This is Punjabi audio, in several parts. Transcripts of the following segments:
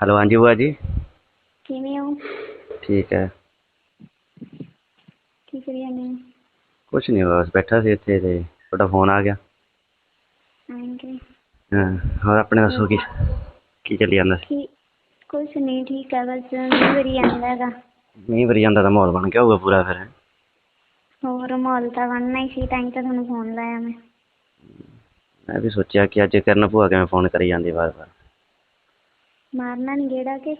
ਹੈਲੋ ਹਾਂਜੀ ਭੂਆ ਜੀ। ਕਿਵੇਂ ਹੋ? ਠੀਕ ਹੈ। ਕੀ ਕਰੀ ਜਾਂਦੇ ਹੋ ਕੁਛ ਨਹੀਂ ਬਸ ਬੈਠਾ ਸੀ ਇੱਥੇ ਤੇ ਤੁਹਾਡਾ ਫੋਨ ਆ ਗਿਆ। ਆਂਗੇ ਹਾਂ ਹੋਰ ਆਪਣੇ ਦੱਸੋ ਕੀ ਕੀ ਚੱਲੀ ਜਾਂਦਾ ਸੀ? ਠੀਕ ਕੁਛ ਨਹੀਂ ਠੀਕ ਹੈ ਬਸ ਮੀਂਹ ਵਰੀ ਜਾਂਦਾ ਹੈਗਾ। ਮੀਂਹ ਵਰੀ ਜਾਂਦਾ ਤਾਂ ਮਾਹੌਲ ਬਣ ਗਿਆ ਹੋਊਗਾ ਪੂਰਾ ਫਿਰ। ਹੋਰ ਮਾਹੌਲ ਤਾਂ ਬਣਨਾ ਹੀ ਸੀ ਤਾਂ ਹੀ ਤਾਂ ਤੁਹਾਨੂੰ ਫੋਨ ਲਾਇਆ ਮੈਂ। ਮੈਂ ਵੀ ਸੋਚਿਆ ਕਿ ਅੱਜ ਕਰਨ ਭੂਆ ਕਿਵੇਂ ਫੋਨ ਕਰੀ ਜਾਂਦੀ ਵਾਰ ਵਾਰ ਮਾਰਨਾ ਨਹੀਂ ਗੇੜਾ ਕਿ?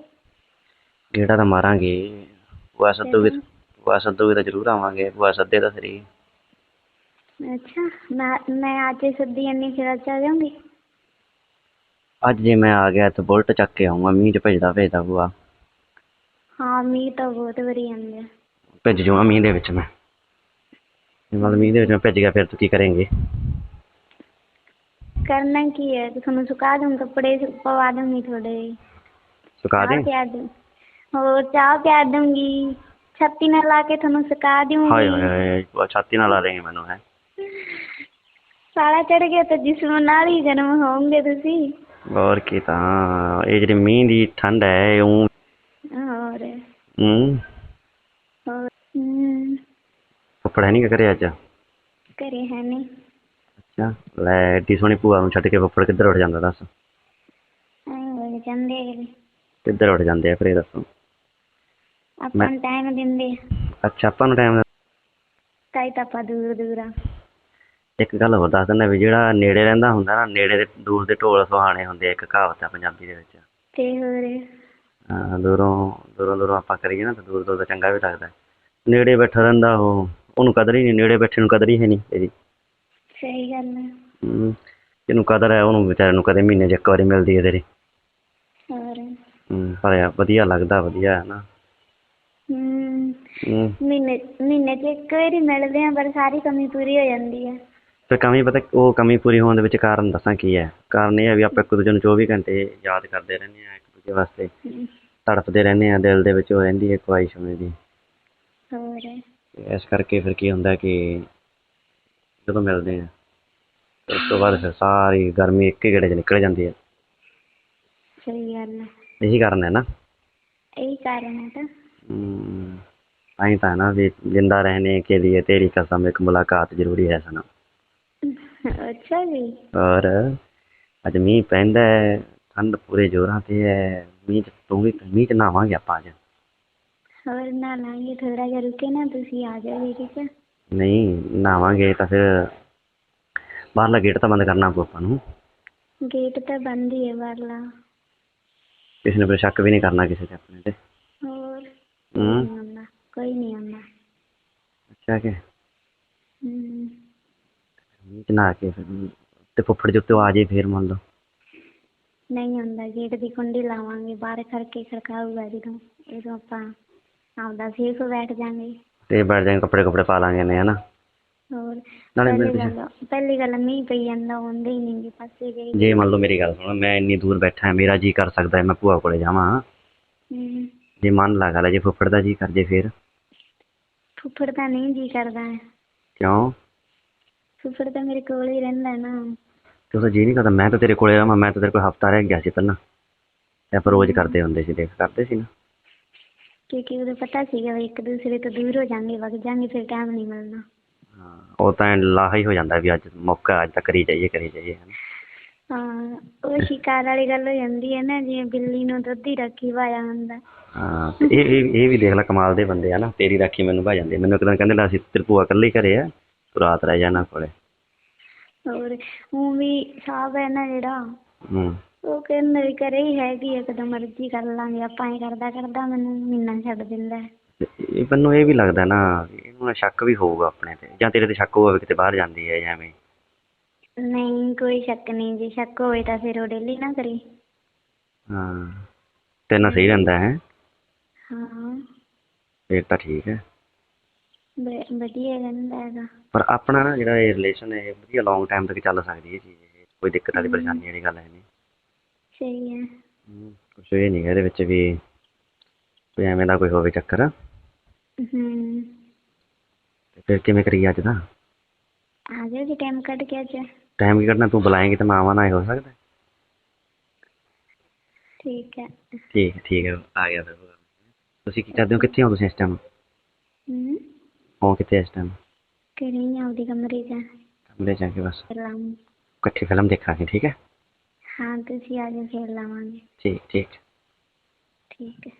ਗੇੜਾ ਤਾਂ ਮਾਰਾਂਗੇ। ਭੂਆ ਸੱਦੂਗੀ ਭੂਆ ਸੱਦੂਗੀ ਤਾਂ ਜ਼ਰੂਰ ਆਵਾਂਗੇ। ਭੂਆ ਸੱਦੇ ਤਾਂ ਸਰੀ। ਅੱਛਾ ਮੈਂ ਮੈਂ ਅੱਜ ਹੀ ਸੱਦੀ ਜਾਂਦੀ ਫਿਰ ਅੱਜ ਆ ਜਾਊਂਗੀ? ਅੱਜ ਜੇ ਮੈਂ ਆ ਗਿਆ ਤਾਂ ਬੁਲਟ ਚੱਕ ਕੇ ਆਊਂਗਾ ਮੀਂਹ ਚ ਭੇਜਦਾ ਭੇਜਦਾ ਭੂਆ। ਹਾਂ ਮੀਂਹ ਤਾਂ ਬਹੁਤ ਵਰੀ ਜਾਂਦਾ ਭਿੱਜ ਜਾਊਂਗਾ ਮੀਂਹ ਦੇ ਵਿੱਚ ਮੈਂ। ਜੇ ਮਤਲਬ ਮੀਂਹ ਦੇ ਵਿੱਚ ਮੈਂ ਭਿੱਜ ਗਿਆ ਫਿਰ ਤੂੰ ਕੀ ਕਰੇਂਗੇ? ਕਰਨਾ ਕੀ ਹੈ ਤੁਹਾਨੂੰ ਸੁਕਾ ਦੂੰ ਕੱਪੜੇ ਪਵਾ ਦੂੰਗੀ ਥੋੜੇ ਸੁਕਾ ਦੇ ਪਿਆ ਦੂੰ ਹੋਰ ਚਾਹ ਪਿਆ ਦੂੰਗੀ ਛੱਤੀ ਨਾਲ ਲਾ ਕੇ ਤੁਹਾਨੂੰ ਸੁਕਾ ਦੂੰਗੀ ਹਾਏ ਹਾਏ ਹਾਏ ਛਾਤੀ ਨਾਲ ਲਾ ਦੇਂਗੇ ਮੈਨੂੰ ਹੈ ਸਾਲਾ ਚੜ ਗਿਆ ਤਾਂ ਜਿਸਮ ਨਾਲ ਹੀ ਜਨਮ ਹੋਵੋਗੇ ਤੁਸੀਂ ਹੋਰ ਕੀ ਤਾਂ ਇਹ ਜਿਹੜੀ ਮੀਂਹ ਦੀ ਠੰਡ ਹੈ ਉਹ ਹੋਰ ਹੂੰ ਹੋਰ ਹੈ ਨਹੀਂ ਘਰੇ ਅੱਜ ਘਰੇ ਹੈ ਨਹੀਂ ਅੱਛਾ ਲੈ ਏਡੀ ਸੋਹਣੀ ਭੂਆ ਨੂੰ ਛੱਡ ਕੇ ਫੁੱਫੜ ਕਿੱਧਰ ਉੱਠ ਜਾਂਦਾ ਦੱਸ? ਹੋ ਜਾਂਦੇ। ਕਿੱਧਰ ਉੱਠ ਜਾਂਦੇ ਆ ਫਿਰ ਇਹ ਦੱਸੋ? ਆਪਾਂ ਨੂੰ ਟਾਈਮ ਦਿੰਦੇ ਅੱਛਾ ਆਪਾਂ ਨੂੰ ਟਾਈਮ ਤਾਈ ਤਾਂ ਆਪਾਂ ਦੂਰ ਦੂਰ ਆ। ਇੱਕ ਗੱਲ ਹੋਰ ਦੱਸ ਦਿੰਦਾ ਵੀ ਜਿਹੜਾ ਨੇੜੇ ਰਹਿੰਦਾ ਹੁੰਦਾ ਨਾ ਨੇੜੇ ਦੇ ਦੂਰ ਦੇ ਢੋਲ ਸੁਹਾਣੇ ਹੁੰਦੇ ਆ, ਇੱਕ ਕਹਾਵਤ ਆ ਪੰਜਾਬੀ ਦੇ ਵਿੱਚ। ਤੇ ਹੋਰ? ਹਾਂ, ਦੂਰੋਂ ਦੂਰੋਂ ਦੂਰੋਂ ਆਪਾਂ ਕਰੀਏ ਨਾ ਤਾਂ ਦੂਰ ਦੂਰ ਦਾ ਚੰਗਾ ਵੀ ਲੱਗਦਾ। ਨੇੜੇ ਬੈਠਾ ਰਹਿੰਦਾ ਉਹ ਉਹਨੂੰ ਕਦਰ ਹੀ ਨਹੀਂ ਨੇੜੇ ਬੈਠੇ ਨੂੰ ਕਦਰ ਹੀ ਹੈ ਨਹੀਂ ਇਹਦੀ। ਸਹੀ ਗੱਲ ਹੈ। ਹੂੰ ਜਿਹਨੂੰ ਕਦਰ ਹੈ ਉਹਨੂੰ ਵਿਚਾਰੇ ਨੂੰ ਕਦੇ ਮਹੀਨੇ 'ਚ ਇੱਕ ਵਾਰੀ ਮਿਲਦੀ ਹੈ ਤੇਰੀ। ਹੋਰ? ਹੂੰ ਪਰ ਯਾਰ ਵਧੀਆ ਲੱਗਦਾ ਵਧੀਆ ਹੈ ਨਾ। ਹਮ ਹੂੰ ਮਹੀਨੇ ਮਹੀਨੇ ਚ ਇੱਕ ਵਾਰੀ ਮਿਲਦੇ ਆ ਪਰ ਸਾਰੀ ਕਮੀ ਪੂਰੀ ਹੋ ਜਾਂਦੀ ਹੈ। ਫਿਰ ਕਮੀ ਪਤਾ ਉਹ ਕਮੀ ਪੂਰੀ ਹੋਣ ਦੇ ਵਿੱਚ ਕਾਰਨ ਦੱਸਾਂ ਕੀ ਹੈ। ਕਾਰਨ ਇਹ ਹੈ ਵੀ ਆਪਾਂ ਇੱਕ ਦੂਜੇ ਨੂੰ 24 ਘੰਟੇ ਯਾਦ ਕਰਦੇ ਰਹਿੰਦੇ ਆ ਇੱਕ ਦੂਜੇ ਵਾਸਤੇ ਹਮ, ਤੜਫਦੇ ਰਹਿੰਦੇ ਆ ਦਿਲ ਦੇ ਵਿੱਚ ਉਹ ਰਹਿੰਦੀ ਹੈ ਖਵਾਇਸ਼ ਹੋਣੇ ਦੀ। ਹੋਰ? ਤੇ ਇਸ ਕਰਕੇ ਫਿਰ ਕੀ ਹੁੰਦਾ ਕਿ ਜਦੋਂ ਮਿਲਦੇ ਹਾਂ ਉਸ ਤੋਂ ਬਾਅਦ ਫਿਰ ਸਾਰੀ ਗਰਮੀ ਇੱਕ ਹੀ ਗੇੜੇ 'ਚ ਨਿਕਲ ਜਾਂਦੀ ਹੈ ਸਹੀ ਗੱਲ ਹੈ ਇਹੀ ਕਾਰਨ ਹੈ ਨਾ। ਇਹੀ ਕਾਰਨ ਹੈ ਤਾਂ। ਆਈ ਤਾਂ ਨਾ ਵੀ ਜ਼ਿੰਦਾ ਰਹਿਣੇ ਕੇ ਲਈ ਤੇਰੀ ਕਸਮ ਇੱਕ ਮੁਲਾਕਾਤ ਜ਼ਰੂਰੀ ਹੈ ਸਨਾ। ਅੱਛਾ ਜੀ। ਔਰ ਅੱਜ ਮੀਂਹ ਪੈਂਦਾ ਹੈ ਠੰਡ ਪੂਰੇ ਜ਼ੋਰਾਂ ਤੇ ਹੈ ਮੀਂਹ 'ਚ ਤੂੰ ਵੀ ਮੀਂਹ 'ਚ ਨਹਾਵਾਂਗੇ ਆਪਾਂ ਅੱਜ। ਹੋਰ ਨਾ ਲਾਂਗੇ ਥੋੜਾ ਜਿਹਾ ਰੁਕੇ ਨਾ ਤੁਸੀਂ ਆ ਜਾਓ ਠੀਕ ਹੈ ਨਹੀਂ ਨਹਾਵਾਂਗੇ ਤਾਂ ਫਿਰ ਬਾਹਰਲਾ ਗੇਟ ਤਾਂ ਬੰਦ ਕਰਨਾ ਪਊ ਆਪਾਂ ਨੂੰ। ਗੇਟ ਤਾਂ ਬੰਦ ਹੀ ਹੈ ਬਾਹਰਲਾ। ਕਿਸੇ ਨੇ ਫਿਰ ਸ਼ੱਕ ਵੀ ਨਹੀਂ ਕਰਨਾ ਕਿਸੇ ਤੇ ਆਪਣੇ ਤੇ। ਹੋਰ? ਹੂੰ। ਨਹੀਂ ਆਉਂਦਾ ਕੋਈ ਨਹੀਂ ਆਉਂਦਾ। ਅੱਛਾ ਕਿ? ਹਮ, ਮੀਂਹ ਚ ਨਹਾ ਕੇ ਫਿਰ ਤੇ ਫੁੱਫੜ ਜੀ ਉੱਤੇ ਆ ਜੇ ਫੇਰ ਮੰਨ ਲਓ। ਨਹੀਂ ਆਉਂਦਾ ਗੇਟ ਦੀ ਕੁੰਡੀ ਲਾਵਾਂਗੇ ਬਾਹਰ ਕਰਕੇ ਖੜਕਾਊਗਾ ਜਦੋਂ ਉਦੋਂ ਆਪਾਂ ਆਪਦਾ ਸੇਫ ਬੈਠ ਜਾਾਂਗੇ। ਤੇ ਬੈਠ ਜਾਏਗੇ ਕੱਪੜੇ ਕੱਪੜੇ ਪਾ ਲਾਂਗੇ ਨੇ ਹਨਾ? ਹੋਰ ਨਾਲੇ ਪਹਿਲੀ ਗੱਲ ਪਹਿਲੀ ਗੱਲ ਮੀਂਹ ਪਈ ਜਾਂਦਾ ਆਉਂਦੇ ਹੀ ਨਹੀਂ ਪਾਸੇ ਗਏ ਜੇ ਮੰਨ ਲਓ ਮੇਰੀ ਗੱਲ ਸੁਣੋ ਮੈਂ ਇੰਨੀ ਦੂਰ ਬੈਠਾ ਹਾਂ ਮੇਰਾ ਜੀ ਕਰ ਸਕਦਾ ਹੈ ਮੈਂ ਭੂਆ ਕੋਲੇ ਜਾਵਾਂ। ਹਮ, ਜੇ ਮੰਨ ਲਾ ਗੱਲ ਜੇ ਫੁੱਫੜ ਦਾ ਜੀ ਕਰ ਜੇ ਫੇਰ। ਫੁੱਫੜ ਤਾਂ ਨਹੀਂ ਜੀ ਕਰਦਾ। ਹੈ ਕਿਉਂ? ਫੁੱਫੜ ਤਾਂ ਮੇਰੇ ਕੋਲ ਹੀ ਰਹਿੰਦਾ ਨਾ। ਤੇ ਉਹਦਾ ਜੀ ਨਹੀਂ ਕਰਦਾ ਮੈਂ ਤਾਂ ਤੇਰੇ ਕੋਲੇ ਰਹਾਂ ਮੈਂ ਤਾਂ ਤੇਰੇ ਕੋਲ ਹਫਤਾ ਰਹਿ ਗਿਆ ਸੀ ਪਹਿਲਾਂ। ਆਪਾਂ ਰੋਜ਼ ਕਰਦੇ ਹੁੰਦੇ ਸੀ ਦੇਖ ਕਰਦੇ ਸੀ ਨਾ। ਕਿਉਂਕਿ ਉਦੋਂ ਪਤਾ ਸੀਗਾ ਵੀ ਇੱਕ ਦੂਸਰੇ ਤੋਂ ਦੂਰ ਹੋ ਜਾਾਂਗੇ ਵਗ ਜਾਾਂਗੇ ਫਿਰ ਟਾਈਮ ਨਹੀਂ ਮਿਲਣਾ। ਹਾਂ ਉਹ ਤਾਂ ਲਾਹਾ ਹੀ ਹੋ ਜਾਂਦਾ ਵੀ ਅੱਜ ਮੌਕਾ ਅੱਜ ਤੱਕ ਕਰੀ ਜਾਈਏ ਕਰੀ ਜਾਈਏ ਹਨਾ। ਹਾਂ ਉਹ ਸ਼ਿਕਾਰ ਵਾਲੀ ਗੱਲ ਹੋ ਜਾਂਦੀ ਹੈ ਨਾ ਜਿਵੇਂ ਬਿੱਲੀ ਨੂੰ ਦੁੱਧ ਹੀ ਰੱਖੀ ਵਾਇਆ ਹੁੰਦਾ। ਹਾਂ ਤੇ ਇਹ ਇਹ ਇਹ ਵੀ ਦੇਖ ਲੈ ਕਮਾਲ ਦੇ ਬੰਦੇ ਆ ਨਾ ਤੇਰੀ ਰਾਖੀ ਮੈਨੂੰ ਭਾ ਜਾਂਦੇ ਮੈਨੂੰ ਇੱਕ ਦਿਨ ਕਹਿੰਦੇ ਲੈ ਅਸੀਂ ਤੇਰੀ ਭੂਆ ਇਕੱਲੇ ਘਰੇ ਆ ਤੂੰ ਰਾਤ ਰਹਿ ਜਾਣਾ ਕੋਲੇ। ਹੋਰ ਉਹ ਵੀ ਸਾਹਬ ਹੈ ਨਾ ਜਿਹੜਾ। ਹੂੰ। ਉਹ ਕਹਿੰਦਾ ਵੀ ਘਰੇ ਹੀ ਹੈਗੀ ਆ ਕਦੋਂ ਮਰਜ਼ੀ ਕਰ ਲਾਂਗੇ ਆਪਾਂ ਹੀ ਕਰਦਾ ਕਰਦਾ ਮੈਨੂੰ ਮਹੀਨਾ ਛੱਡ ਦਿੰਦਾ ਹੈ। ਇਹ ਮੈਨੂੰ ਇਹ ਵੀ ਲੱਗਦਾ ਨਾ ਵੀ ਇਹਨੂੰ ਸ਼ੱਕ ਵੀ ਹੋਊਗਾ ਆਪਣੇ ਤੇ ਜਾਂ ਤੇਰੇ ਤੇ ਸ਼ੱਕ ਹੋਵੇ ਕਿਤੇ ਬਾਹਰ ਜਾਂਦੀ ਹੈ ਜਾਂ ਐਵੇਂ। ਨਹੀਂ ਕੋਈ ਸ਼ੱਕ ਨਹੀਂ ਜੇ ਸ਼ੱਕ ਹੋਵੇ ਤਾਂ ਫਿਰ ਉਹ ਡੇਲੀ ਨਾ ਕਰੀ। ਹਾਂ ਤੇਰੇ ਨਾਲ ਸਹੀ ਰਹਿੰਦਾ ਹੈ। ਹਾਂ। ਫੇਰ ਤਾਂ ਠੀਕ ਹੈ। ਵਧੀਆ ਰਹਿੰਦਾ ਹੈਗਾ। ਪਰ ਆਪਣਾ ਨਾ ਜਿਹੜਾ ਇਹ ਰਿਲੇਸ਼ਨ ਹੈ ਇਹ ਵਧੀਆ ਲੌਂਗ ਟਾਈਮ ਤੱਕ ਚੱਲ ਸਕਦੀ ਹੈ ਚੀਜ਼ ਇਹ ਕੋਈ ਦਿੱਕਤ ਵਾਲੀ ਪਰੇਸ਼ਾਨੀ ਵਾਲੀ ਗੱਲ ਹੈ ਨਹੀਂ। ਸਹੀ ਹੈ। ਕੁਛ ਇਹ ਨਹੀਂ ਇਹਦੇ ਵਿੱਚ ਵੀ ਕੋਈ ਐਵੇਂ ਦਾ ਕੋਈ ਹੋਵੇ ਚੱਕਰ। ਹੂੰ ਤੇ ਫਿਰ ਕਿਵੇਂ ਕਰੀਏ ਅੱਜ ਦਾ? ਆ ਜਾਓ ਜੀ ਟਾਈਮ ਕੱਢ ਕੇ ਅੱਜ। ਟਾਈਮ ਕੀ ਕਰਨਾ ਤੂੰ ਬੁਲਾਏਂਗੀ ਤਾਂ ਮੈਂ ਆਵਾਂ ਨਾ ਇਹ ਹੋ ਸਕਦਾ। ਹੈ। ਠੀਕ ਹੈ। ਠੀਕ ਹੈ ਠੀਕ ਹੈ ਆ ਗਿਆ ਫਿਰ। ਤੁਸੀਂ ਕੀ ਕਰਦੇ ਹੋ? ਕਿੱਥੇ ਹੋ ਤੁਸੀਂ ਇਸ ਟਾਈਮ ਹੂੰ ਹੋ ਕਿੱਥੇ ਇਸ ਟਾਈਮ ਕਰੀ ਆਉਦੀ ਕਮਰੇ ਜਾ ਕਮਰੇ ਜਾ ਕੇ ਬਸ। ਰਾਮ ਇਕੱਠੀ ਫਿਲਮ ਦੇਖਾਂਗੇ ਠੀਕ ਹੈ? ਹਾਂ ਤੁਸੀਂ ਆ ਜਾਇਓ ਖੇਡ ਲਵਾਂਗੇ। ਠੀਕ ਠੀਕ। ਠੀਕ ਹੈ।